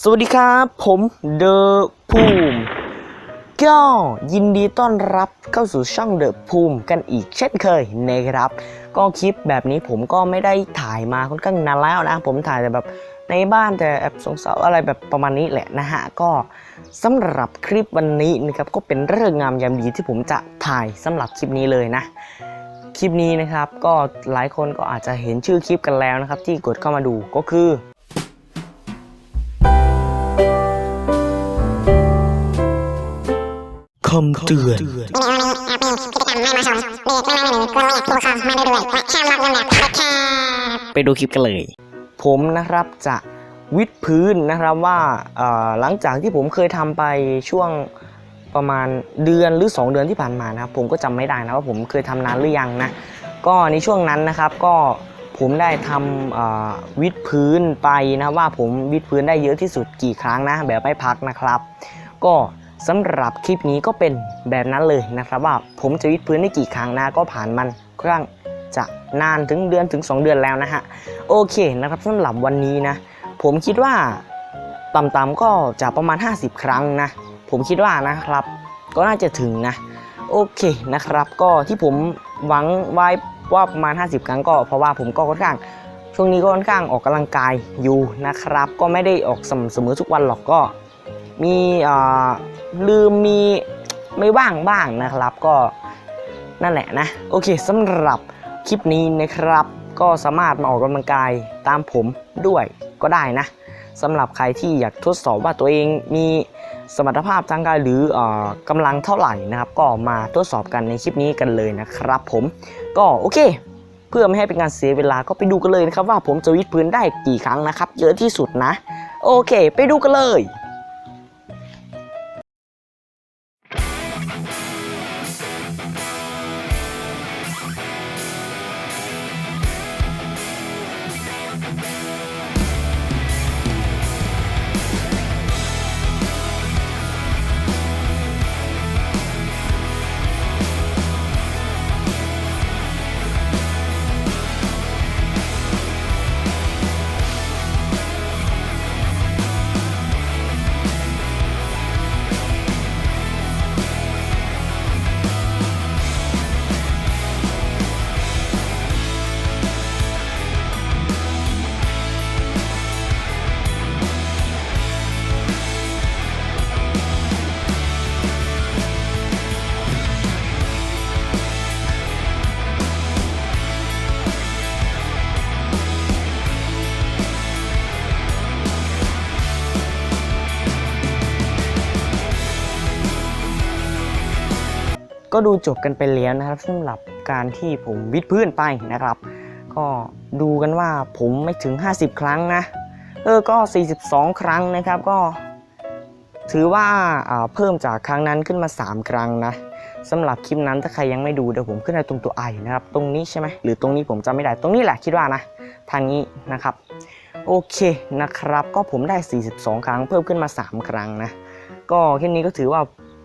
สวัสดีครับ ผมเดอะภูมิก็ยินดีต้อนรับเข้าสู่ช่องเดอะภูมิกันอีกเช่นเคยนะครับ ก็คลิปแบบนี้ผมก็ไม่ได้ถ่ายมาค่อนข้างนานแล้วนะ ผมถ่ายแต่แบบในบ้านแต่แอบสงสารอะไรแบบประมาณนี้แหละนะฮะ ก็สำหรับคลิปวันนี้นะครับก็เป็นเรื่องงามยามดีที่ผมจะถ่ายสำหรับคลิปนี้เลยนะคลิปนี้นะครับก็หลายคนก็อาจจะเห็นชื่อคลิปกันแล้วนะครับ ที่กดเข้ามาดูก็คือ คำเตือน ไปดูคลิปกันเลย ผมนะครับจะวิดพื้นนะครับว่าหลังจากที่ผมเคยทำไปช่วงประมาณเดือนหรือ 2 เดือนที่ผ่านมานะครับ ผมก็จำไม่ได้นะว่าผมเคยทำนานหรือยังนะ ก็ในช่วงนั้นนะครับก็ผมได้ทำวิดพื้นไปนะว่าผมวิดพื้นได้เยอะที่สุดกี่ครั้งนะ แบบไม่พักนะครับ ก็ สำหรับคลิปนี้ก็เป็นแบบนั้นเลยนะครับว่าผมจะวิดพื้นได้กี่ครั้งนะก็ผ่านมันค่อนข้างจะนานถึงเดือนถึง 2 เดือนแล้วนะฮะโอเคนะครับสำหรับวันนี้นะ ผมคิดว่าต่ำๆก็จะประมาณ 50 ครั้งนะ ผมคิดว่านะครับ ก็น่าจะถึงนะ โอเคนะครับ ก็ที่ผมหวังไว้ว่าประมาณ 50 ครั้งก็เพราะว่าผมก็ค่อนข้าง ช่วงนี้ก็ค่อนข้างออกกำลังกายอยู่นะครับ ก็ไม่ได้ออกสม่ำเสมอทุกวันหรอกก็ มีลืมมีไม่ว่างบ้างนะครับ ก็นั่นแหละนะ โอเคสำหรับคลิปนี้นะครับ ก็สามารถมาออกกำลังกายตามผมด้วยก็ได้นะสำหรับใครที่อยากทดสอบว่าตัวเองมีสมรรถภาพทางกายหรือเออกำลังเท่าไหร่นะครับ ก็มาทดสอบกันในคลิปนี้กันเลยนะครับ ผมก็โอเค เพื่อไม่ให้เป็นการเสียเวลาก็ไปดูกันเลยนะครับ ว่าผมจะวิดพื้นได้กี่ครั้งนะครับ เยอะที่สุดนะ โอเค ไปดูกันเลย あ! ก็ดูจบกันไปแล้วนะครับสำหรับการที่ผมวิดพื้นไปนะครับ ก็ดูกันว่าผมไม่ถึง 50 ครั้งนะเออก็ 42 ครั้งนะครับก็ ถือว่าอ่าเพิ่มจากครั้งนั้นขึ้นมา 3 ครั้งนะสำหรับคลิปนั้นถ้าใครยังไม่ดูเดี๋ยวผมขึ้นในตรงตัวไอนะครับ ตรงนี้ใช่ไหมหรือตรงนี้ผมจำไม่ได้ตรงนี้แหละคิดว่านะ ทางนี้นะครับ โอเคนะครับ ก็ผมได้ 42 ครั้งเพิ่มขึ้นมา 3 ครั้งนะ ก็แค่นี้ก็ถือว่า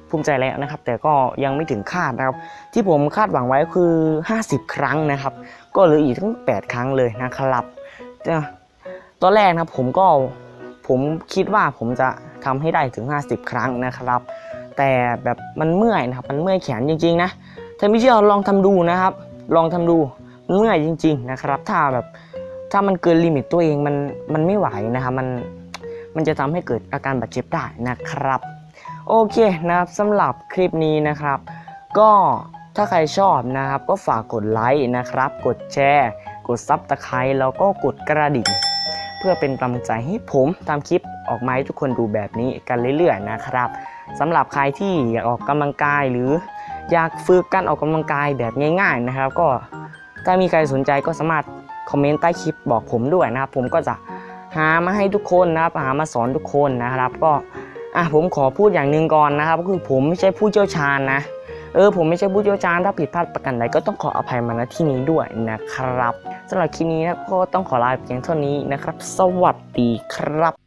ภูมิใจแล้วนะครับ แต่ก็ยังไม่ถึงคาดนะครับ ที่ผมคาดหวังไว้คือ 50 ครั้งนะครับ ก็เหลืออีกทั้ง 8 ครั้งเลยนะครับตอนแรกนะผมก็ผมคิดว่าผมจะทำให้ได้ถึง 50 ครั้งนะครับ แต่แบบมันเมื่อยนะครับ มันเมื่อยแขนจริงๆนะถ้าไม่เชื่อลองทำดูนะครับ ลองทำดูเมื่อยจริง ๆนะครับ ถ้าแบบถ้ามันเกินลิมิตตัวเองมันมันไม่ไหวนะครับมันมันจะทำให้เกิดอาการบาดเจ็บได้นะครับ โอเคนะครับสำหรับคลิปนี้นะครับ ก็ถ้าใครชอบนะครับ ก็ฝากกดไลค์นะครับ กดแชร์ กดซับตะไคร้แล้วก็กดกระดิ่ง เพื่อเป็นกำลังใจให้ผมทำคลิปออกมาให้ทุกคนดูแบบนี้กันเรื่อยๆนะครับสำหรับใครที่อยากออกกำลังกายหรืออยากฝึกการออกกำลังกายแบบง่าย ๆนะครับ ก็ถ้ามีใครสนใจก็สามารถคอมเมนต์ใต้คลิปบอกผมด้วยนะครับ ผมก็จะหามาให้ทุกคนนะครับหามาสอนทุกคนนะครับ ก็ อะผมขอพูดอย่างหนึ่งก่อนนะครับ ก็คือผมไม่ใช่ผู้เชี่ยวชาญนะ เออผมไม่ใช่ผู้เชี่ยวชาญถ้าผิดพลาดประกันใดก็ต้องขออภัยมาณที่นี้ด้วยนะครับสำหรับคลิปนี้นะก็ต้องขอลาเพียงเท่านี้นะครับ สวัสดีครับ